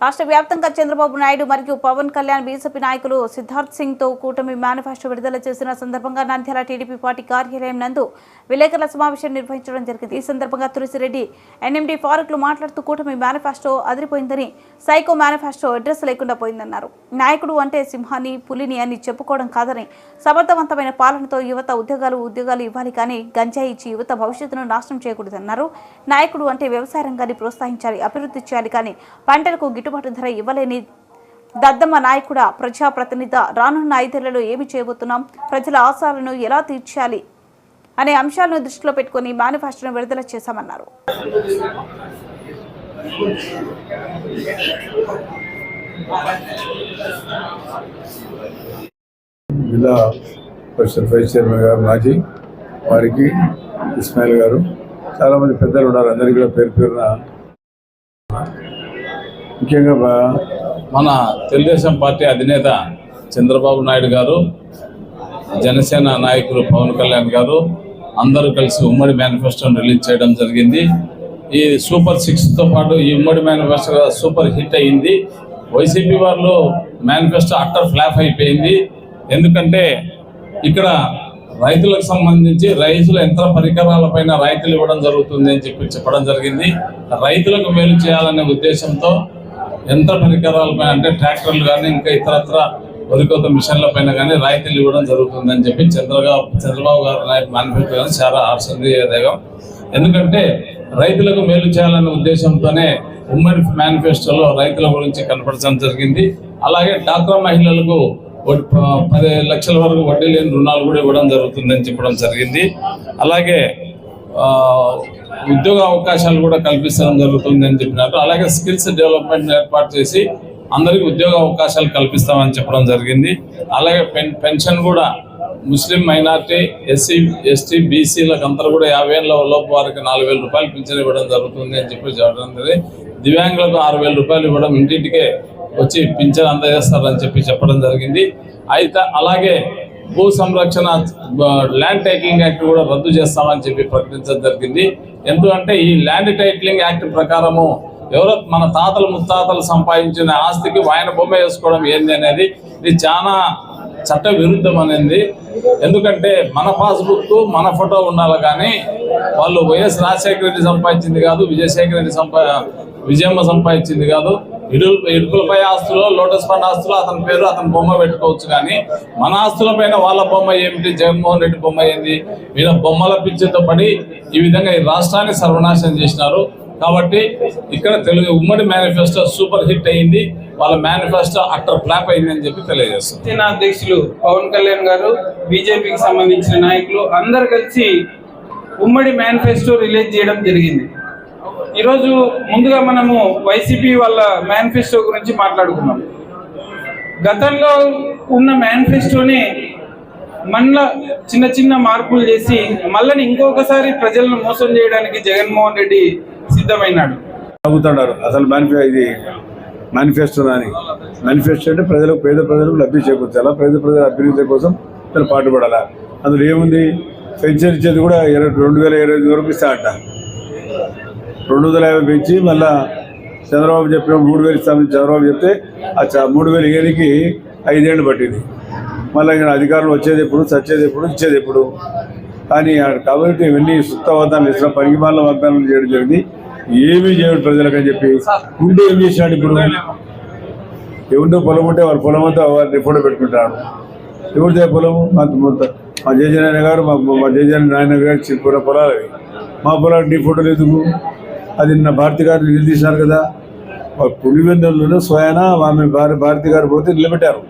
రాష్ట్ర వ్యాప్తంగా చంద్రబాబు నాయుడు మరియు పవన్ కళ్యాణ్ బీజేపీ నాయకులు సిద్ధార్థ్ సింగ్తో కూటమి మేనిఫెస్టో విడుదల చేసిన సందర్భంగా నంద్యాల టీడీపీ పార్టీ కార్యాలయం నందు విలేకరుల సమావేశం నిర్వహించడం జరిగింది. ఈ సందర్భంగా తులసిరెడ్డి ఎన్ఎండి ఫారూక్లు మాట్లాడుతూ కూటమి మేనిఫెస్టో అదిరిపోయిందని సైకో మేనిఫెస్టో అడ్రస్ లేకుండా పోయిందన్నారు. నాయకుడు అంటే సింహాన్ని పులిని అని చెప్పుకోవడం కాదని సమర్థవంతమైన పాలనతో యువత ఉద్యోగాలు ఉద్యోగాలు ఇవ్వాలి కానీ గంజాయి ఇచ్చి యువత భవిష్యత్తును నాశనం చేయకూడదన్నారు. నాయకుడు అంటే వ్యవసాయ రంగాన్ని ప్రోత్సహించాలి అభివృద్ధి చేయాలి కానీ పంటలకు గిట్టుబాటు ధర ఇవ్వలేని దద్దమ్మ నాయకుడ ప్రజాప్రతినిధి రానున్న ఐదేళ్ళలో ఏమి చేయబోతున్నాం? ప్రజల ఆశాలను ఎలా తీర్చాలి? అనే అంశాలను దృష్టిలో పెట్టుకుని మేనిఫెస్టోను విడుదల చేశామన్నారు. జిల్లా పరిషత్ వైస్ చైర్మన్ గారు మాజీ వారికి ఇస్మాయిల్ గారు చాలామంది పెద్దలు ఉన్నారు. అందరికీ కూడా పేరు పేరున ముఖ్యంగా మన తెలుగుదేశం పార్టీ అధినేత చంద్రబాబు నాయుడు గారు జనసేన నాయకులు పవన్ కళ్యాణ్ గారు అందరూ కలిసి ఉమ్మడి మేనిఫెస్టోని రిలీజ్ చేయడం జరిగింది. ఈ సూపర్ సిక్స్తో పాటు ఈ ఉమ్మడి మేనిఫెస్టో సూపర్ హిట్ అయింది వైసీపీ వాళ్ళు మేనిఫెస్టో అట్టర్ ఫ్లాప్ అయిపోయింది. ఎందుకంటే ఇక్కడ రైతులకు సంబంధించి రైతుల యంత్ర పరికరాలపైన రైతులు ఇవ్వడం జరుగుతుంది అని చెప్పి చెప్పడం జరిగింది. రైతులకు మేలు చేయాలనే ఉద్దేశంతో యంత్ర పరికరాలపైన అంటే ట్రాక్టర్లు కానీ ఇంకా ఇతరత్ర వరికోత మిషన్ల పైన కానీ రాయితీలు ఇవ్వడం జరుగుతుందని చెప్పి చంద్రబాబు చంద్రబాబు గారు మేనిఫెస్టో కానీ చాలా ఆశ్చర్యదేగం ఎందుకంటే రైతులకు మేలు చేయాలనే ఉద్దేశంతోనే ఉమ్మడి మేనిఫెస్టోలో రైతుల గురించి కనపరచడం జరిగింది. అలాగే డాక్రా మహిళలకు పది లక్షల వరకు వడ్డీ లేని రుణాలు కూడా ఇవ్వడం జరుగుతుందని చెప్పడం జరిగింది. అలాగే ఉద్యోగ అవకాశాలు కూడా కల్పించడం జరుగుతుంది అని చెప్పినారు. అలాగే స్కిల్స్ డెవలప్మెంట్ ఏర్పాటు చేసి అందరికీ ఉద్యోగ అవకాశాలు కల్పిస్తామని చెప్పడం జరిగింది. అలాగే పెన్ పెన్షన్ కూడా ముస్లిం మైనార్టీ ఎస్సీ ఎస్టీ బీసీలకు అందరూ కూడా యాభై ఏళ్ళ లోపు వారికి నాలుగు వేల రూపాయలు పింఛన్ ఇవ్వడం జరుగుతుంది అని చెప్పి చెప్పడం జరిగింది. దివ్యాంగులకు ఆరు వేల రూపాయలు ఇవ్వడం ఇంటింటికే వచ్చి పింఛన్ అందజేస్తారని చెప్పి చెప్పడం జరిగింది. అయితే అలాగే భూ సంరక్షణ ల్యాండ్ టైటిలింగ్ యాక్ట్ కూడా రద్దు చేస్తామని చెప్పి ప్రకటించడం జరిగింది. ఎందుకంటే ఈ ల్యాండ్ టైటిలింగ్ యాక్ట్ ప్రకారము ఎవరో మన తాతలు ముత్తాతలు సంపాదించిన ఆస్తికి వాయన బొమ్మ వేసుకోవడం ఏంది అనేది ఇది చాలా చట్ట విరుద్ధం అనేది ఎందుకంటే మన పాస్బుక్ మన ఫోటో ఉండాలి కానీ వాళ్ళు వైఎస్ రాజశేఖర రెడ్డి సంపాదించింది కాదు విజయశేఖర రెడ్డి సంపా విజయమ్మ సంపాదించింది కాదు. ఇడు ఇడుకులపై ఆస్తులు లోటస్ ఫండ్ ఆస్తులు అతని పేరు అతని బొమ్మ పెట్టుకోవచ్చు కానీ మన ఆస్తుల పైన వాళ్ళ బొమ్మ ఏమిటి? జగన్మోహన్ రెడ్డి బొమ్మ ఏంది? వీళ్ళ బొమ్మల పిచ్చితో పడి ఈ విధంగా ఈ రాష్ట్రాన్ని సర్వనాశనం చేసినారు. కాబట్టి ఇక్కడ తెలుగు ఉమ్మడి మేనిఫెస్టో సూపర్ హిట్ అయింది. వాళ్ళ మేనిఫెస్టో అట్టర్ ఫ్లాప్ అయింది అని చెప్పి తెలియజేస్తుంది అధ్యక్షులు పవన్ కళ్యాణ్ గారు బీజేపీకి సంబంధించిన నాయకులు అందరు కలిసి ఉమ్మడి మేనిఫెస్టో రిలీజ్ చేయడం జరిగింది. ఈరోజు ముందుగా మనము వైసీపీ వాళ్ళ మేనిఫెస్టో గురించి మాట్లాడుకున్నాం గతంలో ఉన్న మేనిఫెస్టోని మళ్ళా చిన్న చిన్న మార్పులు చేసి మళ్ళీ ఇంకొకసారి ప్రజలను మోసం చేయడానికి జగన్మోహన్ రెడ్డి సిద్ధమైనాడు. తాగుతున్నారు అసలు మేనిఫె ఇది మేనిఫెస్టో అని మేనిఫెస్టో అంటే ప్రజలకు పేద ప్రజలకు లబ్ధి చేకూర్చాలా? పేద ప్రజల అభివృద్ధి కోసం తను పాటుపడాలా? అందులో ఏముంది? పెన్షన్ ఇచ్చేది కూడా ఇరవై రెండు వేల ఇరవై వరకు ఇస్తా అంట రెండు వందల యాభై పెంచి మళ్ళా చంద్రబాబు చెప్పిన మూడు వేలు ఇస్తామని చంద్రబాబు చెప్తే ఆ మూడు వేలు ఇయ్యడానికి ఐదేళ్ళు పట్టింది. మళ్ళీ ఇక్కడ అధికారులు వచ్చేది ఎప్పుడు చచ్చేది ఎప్పుడు ఇచ్చేది ఎప్పుడు. కానీ ఆ కాబట్టి ఇవన్నీ సుత్త వాగ్దానాలు ఇస్తున్న పనికి మాల వాగ్దానాలు చేయడం జరిగింది. ఏమీ చేయడు ప్రజలకు అని చెప్పి ఉండి ఏం చేసినాడు ఇప్పుడు? ఎవరితో పొలం ఉంటే వారి పొలం అంతా వారిని ఫోటో పెట్టుకుంటాడు ఎవరిదే పొలము మా మొత్తం మా జయజనాయన గారు మా మా నాయన గారు చిన్న పొలాలు మా పొలాలు నీ ఫోటోలు ఎందుకు? అది నిన్న భారతి గారు నిలదీశారు కదా. పులివెందులలో స్వయాన ఆమె భారతి గారు పోతే నిలబెట్టారు.